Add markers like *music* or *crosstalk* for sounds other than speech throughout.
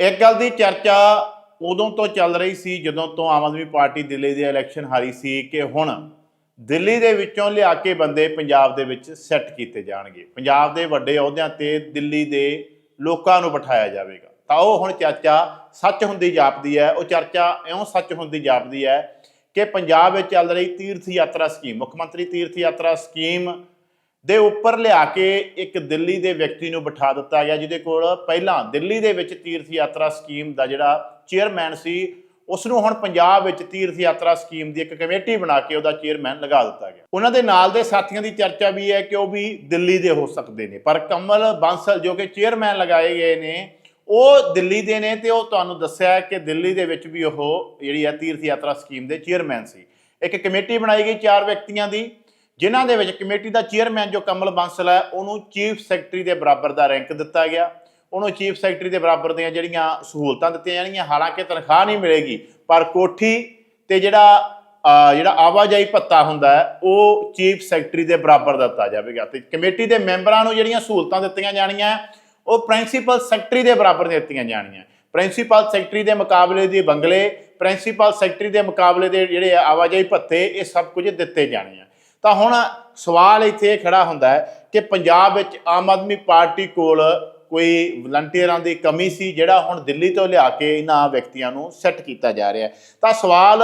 ਇੱਕ ਗੱਲ ਦੀ ਚਰਚਾ ਉਦੋਂ ਤੋਂ ਚੱਲ ਰਹੀ ਸੀ ਜਦੋਂ ਤੋਂ ਆਮ ਆਦਮੀ ਪਾਰਟੀ ਦਿੱਲੀ ਦੇ ਇਲੈਕਸ਼ਨ ਹਾਰੀ ਸੀ ਕਿ ਹੁਣ ਦਿੱਲੀ ਦੇ ਵਿੱਚੋਂ ਲਿਆ ਕੇ ਬੰਦੇ ਪੰਜਾਬ ਦੇ ਵਿੱਚ ਸੈੱਟ ਕੀਤੇ ਜਾਣਗੇ। ਪੰਜਾਬ ਦੇ ਵੱਡੇ ਅਹੁਦਿਆਂ ਤੇ ਦਿੱਲੀ ਦੇ ਲੋਕਾਂ ਨੂੰ ਬਿਠਾਇਆ ਜਾਵੇਗਾ। ਤਾਂ ਉਹ ਹੁਣ ਚਰਚਾ ਸੱਚ ਹੁੰਦੀ ਜਾਪਦੀ ਹੈ। ਉਹ ਚਰਚਾ ਇਉਂ ਸੱਚ ਹੁੰਦੀ ਜਾਪਦੀ ਹੈ ਕਿ ਪੰਜਾਬ ਵਿੱਚ ਚੱਲ ਰਹੀ ਤੀਰਥ ਯਾਤਰਾ ਸਕੀਮ, ਮੁੱਖ ਮੰਤਰੀ ਤੀਰਥ ਯਾਤਰਾ ਸਕੀਮ ਦੇ ਉੱਪਰ ਲਿਆ ਕੇ ਇੱਕ ਦਿੱਲੀ ਦੇ ਵਿਅਕਤੀ ਨੂੰ ਬਿਠਾ ਦਿੱਤਾ ਗਿਆ, ਜਿਹਦੇ ਕੋਲ ਪਹਿਲਾਂ ਦਿੱਲੀ ਦੇ ਵਿੱਚ ਤੀਰਥ ਯਾਤਰਾ ਸਕੀਮ ਦਾ ਜਿਹੜਾ ਚੇਅਰਮੈਨ ਸੀ ਉਸ ਨੂੰ ਹੁਣ ਪੰਜਾਬ ਵਿੱਚ ਤੀਰਥ ਯਾਤਰਾ ਸਕੀਮ ਦੀ ਇੱਕ ਕਮੇਟੀ ਬਣਾ ਕੇ ਉਹਦਾ ਚੇਅਰਮੈਨ ਲਗਾ ਦਿੱਤਾ ਗਿਆ। ਉਹਨਾਂ ਦੇ ਨਾਲ ਦੇ ਸਾਥੀਆਂ ਦੀ ਚਰਚਾ ਵੀ ਹੈ ਕਿ ਉਹ ਵੀ ਦਿੱਲੀ ਦੇ ਹੋ ਸਕਦੇ ਨੇ। ਪਰ ਕਮਲ ਬਾਂਸਲ ਜੋ ਕਿ ਚੇਅਰਮੈਨ ਲਗਾਏ ਗਏ ਨੇ, ਉਹ ਦਿੱਲੀ ਦੇ ਨੇ ਤੇ ਉਹ ਤੁਹਾਨੂੰ ਦੱਸਿਆ ਕਿ ਦਿੱਲੀ ਦੇ ਵਿੱਚ ਵੀ ਉਹ ਜਿਹੜੀ ਹੈ ਤੀਰਥ ਯਾਤਰਾ ਸਕੀਮ ਦੇ ਚੇਅਰਮੈਨ ਸੀ। ਇੱਕ ਕਮੇਟੀ ਬਣਾਈ ਗਈ ਚਾਰ ਵਿਅਕਤੀਆਂ ਦੀ ਜਿਨ੍ਹਾਂ ਦੇ ਵਿੱਚ ਕਮੇਟੀ ਦਾ ਚੇਅਰਮੈਨ ਜੋ ਕਮਲ ਬਾਂਸਲ ਹੈ, ਉਹਨੂੰ ਚੀਫ ਸੈਕਟਰੀ ਦੇ ਬਰਾਬਰ ਦਾ ਰੈਂਕ ਦਿੱਤਾ ਗਿਆ। ਉਹਨੂੰ ਚੀਫ ਸੈਕਟਰੀ ਦੇ ਬਰਾਬਰ ਦੀਆਂ ਜਿਹੜੀਆਂ ਸਹੂਲਤਾਂ ਦਿੱਤੀਆਂ ਜਾਣਗੀਆਂ, ਹਾਲਾਂਕਿ ਤਨਖਾਹ ਨਹੀਂ ਮਿਲੇਗੀ, ਪਰ ਕੋਠੀ ਤੇ ਜਿਹੜਾ ਜਿਹੜਾ ਆਵਾਜਾਈ ਭੱਤਾ ਹੁੰਦਾ ਹੈ, ਉਹ ਚੀਫ ਸੈਕਟਰੀ ਦੇ ਬਰਾਬਰ ਦਿੱਤਾ ਜਾਵੇਗਾ। ਤੇ ਕਮੇਟੀ ਦੇ ਮੈਂਬਰਾਂ ਨੂੰ ਜਿਹੜੀਆਂ ਸਹੂਲਤਾਂ ਦਿੱਤੀਆਂ ਜਾਣੀਆਂ ਉਹ ਪ੍ਰਿੰਸੀਪਲ ਸੈਕਟਰੀ ਦੇ ਬਰਾਬਰ ਦਿੱਤੀਆਂ ਜਾਣੀਆਂ ਪ੍ਰਿੰਸੀਪਲ ਸੈਕਟਰੀ ਦੇ ਮੁਕਾਬਲੇ ਦੀ ਬੰਗਲੇ, ਪ੍ਰਿੰਸੀਪਲ ਸੈਕਟਰੀ ਦੇ ਮੁਕਾਬਲੇ ਦੇ ਜਿਹੜੇ ਆਵਾਜਾਈ ਭੱਤੇ, ਇਹ ਸਭ ਕੁਝ ਦਿੱਤੇ ਜਾਣੇ ਆ ਤਾਂ ਹੁਣ ਸਵਾਲ ਇੱਥੇ ਇਹ ਖੜਾ ਹੁੰਦਾ ਹੈ ਕਿ ਪੰਜਾਬ ਵਿੱਚ ਆਮ ਆਦਮੀ ਪਾਰਟੀ ਕੋਲ ਕੋਈ ਵਲੰਟੀਅਰਾਂ ਦੀ ਕਮੀ ਸੀ ਜਿਹੜਾ ਹੁਣ ਦਿੱਲੀ ਤੋਂ ਲਿਆ ਕੇ ਇਹਨਾਂ ਵਿਅਕਤੀਆਂ ਨੂੰ ਸੈੱਟ ਕੀਤਾ ਜਾ ਰਿਹਾ ਤਾਂ ਸਵਾਲ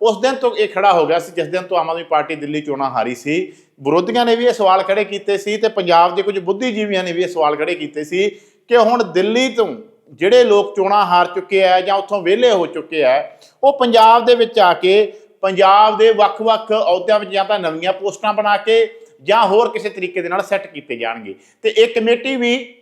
ਉਸ ਦਿਨ ਤੋਂ ਇਹ ਖੜਾ ਹੋ ਗਿਆ ਸੀ ਜਿਸ ਦਿਨ ਤੋਂ ਆਮ ਆਦਮੀ ਪਾਰਟੀ ਦਿੱਲੀ ਚੋਣਾਂ ਹਾਰੀ ਸੀ। ਵਿਰੋਧੀਆਂ ਨੇ ਵੀ ਇਹ ਸਵਾਲ ਖੜੇ ਕੀਤੇ ਸੀ ਤੇ ਪੰਜਾਬ ਦੇ ਕੁਝ ਬੁੱਧੀਜੀਵੀਆਂ ਨੇ ਵੀ ਇਹ ਸਵਾਲ ਖੜੇ ਕੀਤੇ ਸੀ ਕਿ ਹੁਣ ਦਿੱਲੀ ਤੋਂ ਜਿਹੜੇ ਲੋਕ ਚੋਣਾਂ ਹਾਰ ਚੁੱਕੇ ਆ ਜਾਂ ਉੱਥੋਂ ਵਿਹਲੇ ਹੋ ਚੁੱਕੇ ਆ, ਉਹ ਪੰਜਾਬ ਦੇ ਵਿੱਚ ਆ ਕੇ ਪੰਜਾਬ ਦੇ ਵੱਖ-ਵੱਖ ਅਹੁਦਿਆਂ ਵਿੱਚ ਜਾਂ ਤਾਂ ਨਵੀਆਂ ਪੋਸਟਾਂ ਬਣਾ ਕੇ ਜਾਂ ਹੋਰ ਕਿਸੇ ਤਰੀਕੇ ਦੇ ਨਾਲ ਸੈੱਟ ਕੀਤੇ ਜਾਣਗੇ। ਤੇ ਇਹ ਕਮੇਟੀ ਵੀ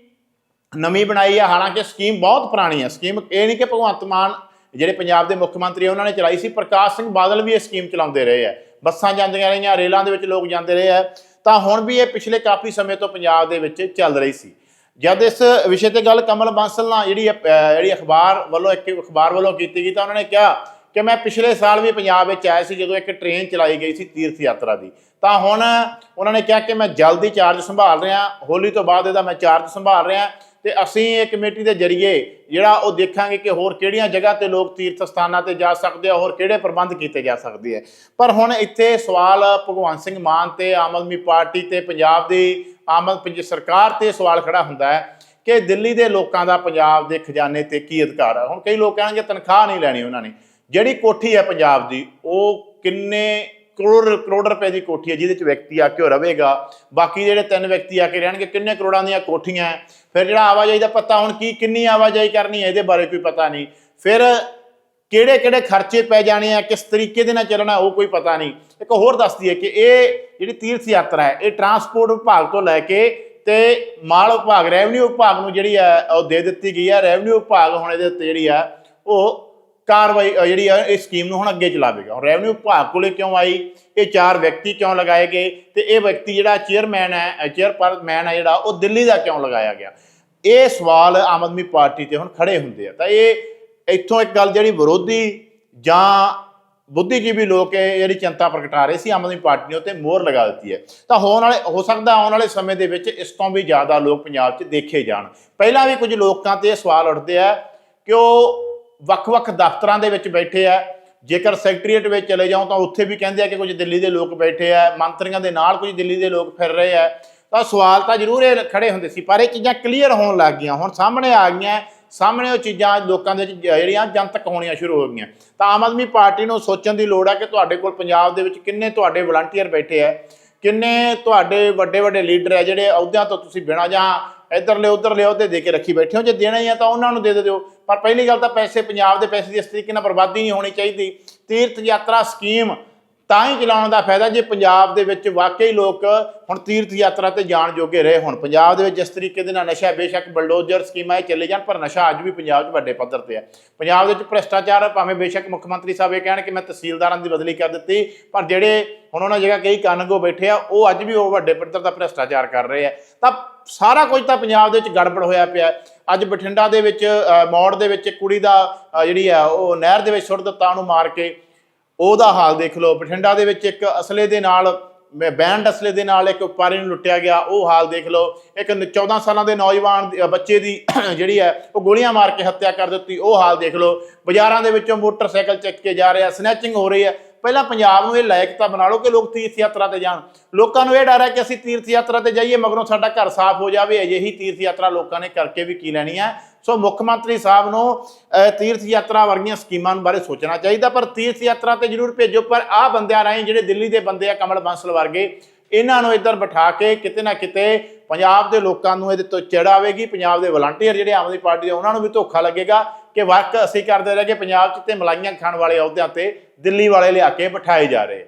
ਨਵੀਂ ਬਣਾਈ ਹੈ ਹਾਲਾਂਕਿ ਸਕੀਮ ਬਹੁਤ ਪੁਰਾਣੀ ਹੈ ਸਕੀਮ ਇਹ ਨਹੀਂ ਕਿ ਭਗਵੰਤ ਮਾਨ ਜਿਹੜੇ ਪੰਜਾਬ ਦੇ ਮੁੱਖ ਮੰਤਰੀ ਉਹਨਾਂ ਨੇ ਚਲਾਈ ਸੀ। ਪ੍ਰਕਾਸ਼ ਸਿੰਘ ਬਾਦਲ ਵੀ ਇਹ ਸਕੀਮ ਚਲਾਉਂਦੇ ਰਹੇ ਆ। ਬੱਸਾਂ ਜਾਂਦੀਆਂ ਰਹੀਆਂ ਰੇਲਾਂ ਦੇ ਵਿੱਚ ਲੋਕ ਜਾਂਦੇ ਰਹੇ ਆ। ਤਾਂ ਹੁਣ ਵੀ ਇਹ ਪਿਛਲੇ ਕਾਫੀ ਸਮੇਂ ਤੋਂ ਪੰਜਾਬ ਦੇ ਵਿੱਚ ਚੱਲ ਰਹੀ ਸੀ। ਜਦ ਇਸ ਵਿਸ਼ੇ ਤੇ ਗੱਲ ਕਮਲ ਬਾਂਸਲ ਨਾਲ ਜਿਹੜੀ ਅਹ, ਜਿਹੜੀ ਅਖਬਾਰ ਵੱਲੋਂ ਇੱਕ ਅਖਬਾਰ ਵੱਲੋਂ ਕੀਤੀ ਗਈ ਤਾਂ ਉਹਨਾਂ ਨੇ ਕਿਹਾ ਕਿ ਮੈਂ ਪਿਛਲੇ ਸਾਲ ਵੀ ਪੰਜਾਬ ਵਿੱਚ ਆਇਆ ਸੀ, ਜਦੋਂ ਇੱਕ ਟ੍ਰੇਨ ਚਲਾਈ ਗਈ ਸੀ ਤੀਰਥ ਯਾਤਰਾ ਦੀ। ਤਾਂ ਹੁਣ ਉਹਨਾਂ ਨੇ ਕਿਹਾ ਕਿ ਮੈਂ ਜਲਦੀ ਚਾਰਜ ਸੰਭਾਲ ਰਿਹਾ, ਹੋਲੀ ਤੋਂ ਬਾਅਦ ਇਹਦਾ ਮੈਂ ਚਾਰਜ ਸੰਭਾਲ ਰਿਹਾ ਤੇ ਅਸੀਂ ਇਹ ਕਮੇਟੀ ਦੇ ਜ਼ਰੀਏ ਜਿਹੜਾ ਉਹ ਦੇਖਾਂਗੇ ਕਿ ਹੋਰ ਕਿਹੜੀਆਂ ਜਗ੍ਹਾ ਤੇ ਲੋਕ ਤੀਰਥ ਸਥਾਨਾਂ ਤੇ ਜਾ ਸਕਦੇ ਆ, ਹੋਰ ਕਿਹੜੇ ਪ੍ਰਬੰਧ ਕੀਤੇ ਜਾ ਸਕਦੇ ਆ। ਪਰ ਹੁਣ ਇੱਥੇ ਸਵਾਲ ਭਗਵੰਤ ਸਿੰਘ ਮਾਨ ਤੇ ਆਮ ਆਦਮੀ ਪਾਰਟੀ ਤੇ ਪੰਜਾਬ ਦੀ, ਆਮ ਆਦਮੀ ਸਰਕਾਰ ਤੇ ਸਵਾਲ ਖੜਾ ਹੁੰਦਾ ਹੈ ਕਿ ਦਿੱਲੀ ਦੇ ਲੋਕਾਂ ਦਾ ਪੰਜਾਬ ਦੇ ਖਜ਼ਾਨੇ ਤੇ ਕੀ ਅਧਿਕਾਰ ਹੈ ਹੁਣ ਕਈ ਲੋਕ ਕਹਿਣਗੇ ਤਨਖਾਹ ਨਹੀਂ ਲੈਣੀ ਉਹਨਾਂ ਨੇ। ਜਿਹੜੀ ਕੋਠੀ ਹੈ ਪੰਜਾਬ ਦੀ, ਉਹ ਕਿੰਨੇ ਕਰੋੜ ਕਰੋੜ ਰੁਪਏ ਦੀ ਕੋਠੀ ਹੈ, ਜਿਹਦੇ ਚ ਵਿਅਕਤੀ ਆ ਕੇ ਉਹ ਰਵੇਗਾ ਬਾਕੀ ਜਿਹੜੇ ਤਿੰਨ ਵਿਅਕਤੀ ਆ ਕੇ ਰਹਿਣਗੇ, ਕਿੰਨੇ ਕਰੋੜਾਂ ਦੀਆਂ ਕੋਠੀਆਂ ਫਿਰ ਜਿਹੜਾ ਆਵਾਜਾਈ ਦਾ ਪਤਾ ਹੁਣ ਕੀ, ਕਿੰਨੀ ਆਵਾਜਾਈ ਕਰਨੀ ਹੈ, ਇਹਦੇ ਬਾਰੇ ਕੋਈ ਪਤਾ ਨਹੀਂ। ਫਿਰ ਕਿਹੜੇ ਕਿਹੜੇ ਖਰਚੇ ਪੈ ਜਾਣੇ ਆ, ਕਿਸ ਤਰੀਕੇ ਦੇ ਨਾਲ ਚੱਲਣਾ, ਉਹ ਕੋਈ ਪਤਾ ਨਹੀਂ। ਇੱਕ ਹੋਰ ਦੱਸਦੀ ਹੈ ਕਿ ਇਹ ਜਿਹੜੀ ਤੀਰਥ ਯਾਤਰਾ ਹੈ, ਇਹ ਟਰਾਂਸਪੋਰਟ ਵਿਭਾਗ ਤੋਂ ਲੈ ਕੇ ਤੇ ਮਾਲ ਵਿਭਾਗ, ਰੈਵਨਿਊ ਵਿਭਾਗ ਨੂੰ ਜਿਹੜੀ ਹੈ, ਉਹ ਦੇ ਦਿੱਤੀ ਗਈ ਹੈ। ਰੈਵਨਿਊ ਵਿਭਾਗ ਹੁਣ ਇਹਦੇ ਉੱਤੇ ਜਿਹੜੀ ਆ ਉਹ ਕਾਰਵਾਈ ਅ, ਜਿਹੜੀ ਆ ਇਸ ਸਕੀਮ ਨੂੰ ਹੁਣ ਅੱਗੇ ਚਲਾਵੇਗਾ। ਹੁਣ ਰੈਵਨਿਊ ਵਿਭਾਗ ਕੋਲੇ ਕਿਉਂ ਆਈ? ਇਹ ਚਾਰ ਵਿਅਕਤੀ ਕਿਉਂ ਲਗਾਏ ਗਏ? ਤੇ ਇਹ ਵਿਅਕਤੀ ਜਿਹੜਾ ਚੇਅਰਮੈਨ ਹੈ ਚੇਅਰਪਰਮੈਨ ਹੈ ਜਿਹੜਾ ਉਹ ਦਿੱਲੀ ਦਾ ਕਿਉਂ ਲਗਾਇਆ ਗਿਆ? ਇਹ ਸਵਾਲ ਆਮ ਆਦਮੀ ਪਾਰਟੀ ਤੇ ਹੁਣ ਖੜੇ ਹੁੰਦੇ ਆ। ਤਾਂ ਇਹ ਇੱਥੋਂ ਇੱਕ ਗੱਲ ਜਿਹੜੀ ਵਿਰੋਧੀ ਜਾਂ ਬੁੱਧੀਜੀਵੀ ਲੋਕ ਇਹ ਜਿਹੜੀ ਚਿੰਤਾ ਪ੍ਰਗਟਾ ਰਹੇ ਸੀ ਆਮ ਆਦਮੀ ਪਾਰਟੀ ਨੇ ਉੱਤੇ ਮੋਹਰ ਲਗਾ ਦਿੱਤੀ ਹੈ। ਤਾਂ ਹੋਣ ਵਾਲੇ ਹੋ ਸਕਦਾ ਆਉਣ ਵਾਲੇ ਸਮੇਂ ਦੇ ਵਿੱਚ ਇਸ ਤੋਂ ਵੀ ਜ਼ਿਆਦਾ ਲੋਕ ਪੰਜਾਬ 'ਚ ਦੇਖੇ ਜਾਣ। ਪਹਿਲਾਂ ਵੀ ਕੁਝ ਲੋਕਾਂ ਤੇ ਇਹ ਸਵਾਲ ਉੱਠਦੇ ਆ ਕਿ ਉਹ ਵੱਖ-ਵੱਖ ਦਫ਼ਤਰਾਂ ਦੇ ਵਿੱਚ ਬੈਠੇ ਆ। ਜੇਕਰ ਸੈਕਟਰੀਏਟ ਵਿੱਚ ਚਲੇ ਜਾਓ ਤਾਂ ਉੱਥੇ ਵੀ ਕਹਿੰਦੇ ਆ ਕਿ ਕੁਝ ਦਿੱਲੀ ਦੇ ਲੋਕ ਬੈਠੇ ਆ, ਮੰਤਰੀਆਂ ਦੇ ਨਾਲ ਕੁਝ ਦਿੱਲੀ ਦੇ ਲੋਕ ਫਿਰ ਰਹੇ ਆ। ਤਾਂ ਸਵਾਲ ਤਾਂ ਜ਼ਰੂਰ ਇਹ ਖੜੇ ਹੁੰਦੇ ਸੀ, ਪਰ ਇਹ ਚੀਜ਼ਾਂ ਕਲੀਅਰ ਹੋਣ ਲੱਗ ਗਈਆਂ। ਹੁਣ ਸਾਹਮਣੇ ਆ ਗਈਆਂ, ਸਾਹਮਣੇ ਉਹ ਚੀਜ਼ਾਂ ਲੋਕਾਂ ਦੇ ਵਿੱਚ ਜਿਹੜੀਆਂ ਜਨਤਕ ਹੋਣੀਆਂ ਸ਼ੁਰੂ ਹੋ ਗਈਆਂ। ਤਾਂ ਆਮ ਆਦਮੀ ਪਾਰਟੀ ਨੂੰ ਸੋਚਣ ਦੀ ਲੋੜ ਹੈ ਕਿ ਤੁਹਾਡੇ ਕੋਲ ਪੰਜਾਬ ਦੇ ਵਿੱਚ ਕਿੰਨੇ ਤੁਹਾਡੇ ਵਲੰਟੀਅਰ ਬੈਠੇ ਆ, ਕਿੰਨੇ ਤੁਹਾਡੇ ਵੱਡੇ ਵੱਡੇ ਲੀਡਰ ਹੈ ਜਿਹੜੇ ਅਹੁਦਿਆਂ ਤੋਂ ਤੁਸੀਂ ਬਿਨਾਂ ਜਾਂ ਇੱਧਰ ਲਿਓ ਉੱਧਰ ਲਿਓ ਅਹੁਦੇ ਦੇ ਕੇ ਰੱਖੀ ਬੈਠੇ ਹੋ, ਜੇ ਦੇਣਾ ਹੀ ਆ ਤਾਂ ਉਹਨਾਂ ਨੂੰ ਦੇ ਦਿਓ। ਪਰ ਪਹਿਲੀ ਗੱਲ ਤਾਂ ਪੈਸੇ, ਪੰਜਾਬ ਦੇ ਪੈਸੇ ਦੀ ਇਸ ਤਰੀਕੇ ਨਾਲ ਬਰਬਾਦੀ ਨਹੀਂ ਹੋਣੀ ਚਾਹੀਦੀ। ਤੀਰਥ ਯਾਤਰਾ ਸਕੀਮ ਤਾਂ ਹੀ ਚਲਾਉਣ ਦਾ ਫਾਇਦਾ ਜੇ ਪੰਜਾਬ ਦੇ ਵਿੱਚ ਵਾਕਈ ਲੋਕ ਹੁਣ ਤੀਰਥ ਯਾਤਰਾ ਤੇ ਜਾਣ ਜੋਗੇ ਰਹੇ ਹੁਣ। ਪੰਜਾਬ ਦੇ ਵਿੱਚ ਜਿਸ ਤਰੀਕੇ ਦੇ ਨਾਲ ਨਸ਼ਾ ਬੇਸ਼ੱਕ ਬਲਡੋਜ਼ਰ ਸਕੀਮਾਂ ਇਹ ਚੱਲੇ ਜਾਣ, ਪਰ ਨਸ਼ਾ ਅੱਜ ਵੀ ਪੰਜਾਬ 'ਚ ਵੱਡੇ ਪੱਧਰ ਤੇ ਹੈ ਪੰਜਾਬ ਦੇ ਵਿੱਚ ਭ੍ਰਿਸ਼ਟਾਚਾਰ ਭਾਵੇਂ ਬੇਸ਼ੱਕ ਮੁੱਖ ਮੰਤਰੀ ਸਾਹਿਬ ਇਹ ਕਹਿਣ ਕਿ ਮੈਂ ਤਹਿਸੀਲਦਾਰਾਂ ਦੀ ਬਦਲੀ ਕਰ ਦਿੱਤੀ, ਪਰ ਜਿਹੜੇ ਹੁਣ ਉਹਨਾਂ ਜਗ੍ਹਾ ਕਈ ਕਾਨੂੰਗੋ ਬੈਠੇ ਆ, ਉਹ ਅੱਜ ਵੀ ਉਹ ਵੱਡੇ ਪੱਧਰ ਦਾ ਭ੍ਰਿਸ਼ਟਾਚਾਰ ਕਰ ਰਹੇ ਆ। ਤਾਂ ਸਾਰਾ ਕੁਝ ਤਾਂ ਪੰਜਾਬ ਦੇ ਵਿੱਚ ਗੜਬੜ ਹੋਇਆ ਪਿਆ ਅੱਜ ਬਠਿੰਡਾ ਦੇ ਵਿੱਚ ਮੌੜ ਦੇ ਵਿੱਚ ਇੱਕ ਕੁੜੀ ਦਾ ਜਿਹੜੀ ਆ ਉਹ ਨਹਿਰ ਦੇ ਵਿੱਚ ਸੁੱਟ ਦਿੱਤਾ ਉਹਨੂੰ ਮਾਰ ਕੇ। ਉਹਦਾ ਹਾਲ ਦੇਖ ਲਓ। ਬਠਿੰਡਾ ਦੇ ਵਿੱਚ ਇੱਕ ਅਸਲੇ ਦੇ ਨਾਲ ਬੈਂਡ ਅਸਲੇ ਦੇ ਨਾਲ ਇੱਕ ਵਪਾਰੀ ਨੂੰ ਲੁੱਟਿਆ ਗਿਆ। ਉਹ ਹਾਲ ਦੇਖ ਲਓ। ਇੱਕ ਨ- 14 ਸਾਲਾਂ ਦੇ ਨੌਜਵਾਨ ਬੱਚੇ ਦੀ *clears throat* ਜਿਹੜੀ ਹੈ, ਉਹ ਗੋਲੀਆਂ ਮਾਰ ਕੇ ਹੱਤਿਆ ਕਰ ਦਿੱਤੀ। ਉਹ ਹਾਲ ਦੇਖ ਲਓ। ਬਾਜ਼ਾਰਾਂ ਦੇ ਵਿੱਚੋਂ ਮੋਟਰਸਾਈਕਲ ਚੱਕ ਕੇ ਜਾ ਰਿਹਾ। ਸਨੈਚਿੰਗ ਹੋ ਰਹੀ ਹੈ। ਪਹਿਲਾਂ ਪੰਜਾਬ ਨੂੰ ਇਹ ਲਾਇਕ ਤਾਂ ਬਣਾ ਲਓ ਕਿ ਲੋਕ ਤੀਰਥ ਯਾਤਰਾ ਤੇ ਜਾਣ। ਲੋਕਾਂ ਨੂੰ ਇਹ ਡਰ ਹੈ ਕਿ ਅਸੀਂ ਤੀਰਥ ਯਾਤਰਾ ਤੇ ਜਾਈਏ, ਮਗਰੋਂ ਸਾਡਾ ਘਰ ਸਾਫ਼ ਹੋ ਜਾਵੇ। ਅਜਿਹੀ ਤੀਰਥ ਯਾਤਰਾ ਲੋਕਾਂ ਨੇ ਕਰਕੇ ਵੀ ਕੀ ਲੈਣੀ ਹੈ? ਸੋ ਮੁੱਖ ਮੰਤਰੀ ਸਾਹਿਬ ਨੂੰ ਤੀਰਥ ਯਾਤਰਾ ਵਰਗੀਆਂ ਸਕੀਮਾਂ ਬਾਰੇ ਸੋਚਣਾ ਚਾਹੀਦਾ, ਪਰ ਤੀਰਥ ਯਾਤਰਾ ਤੇ ਜ਼ਰੂਰ ਭੇਜੋ। ਪਰ ਆਹ ਬੰਦਿਆਂ ਰਾਹੀਂ ਜਿਹੜੇ ਦਿੱਲੀ ਦੇ ਬੰਦੇ ਆ, ਕਮਲ ਬਾਂਸਲ ਵਰਗੇ, ਇਹਨਾਂ ਨੂੰ ਇੱਧਰ ਬਿਠਾ ਕੇ ਕਿਤੇ ਨਾ ਕਿਤੇ ਪੰਜਾਬ ਦੇ ਲੋਕਾਂ ਨੂੰ ਇਹਦੇ ਤੋਂ ਚਿੜ ਆਵੇਗੀ। ਪੰਜਾਬ ਦੇ ਵਲੰਟੀਅਰ ਜਿਹੜੇ ਆਮ ਆਦਮੀ ਪਾਰਟੀ ਦੇ, ਉਹਨਾਂ ਨੂੰ ਵੀ ਧੋਖਾ ਲੱਗੇਗਾ ਕਿ ਵਰਕ ਅਸੀਂ ਕਰਦੇ ਰਹਿ ਗਏ ਪੰਜਾਬ 'ਚ ਤੇ ਮਲਾਈਆਂ ਖਾਣ ਵਾਲੇ ਅਹੁਦਿਆਂ ਤੇ ਦਿੱਲੀ ਵਾਲੇ ਲਿਆ ਕੇ ਬਿਠਾਏ ਜਾ ਰਹੇ ਆ।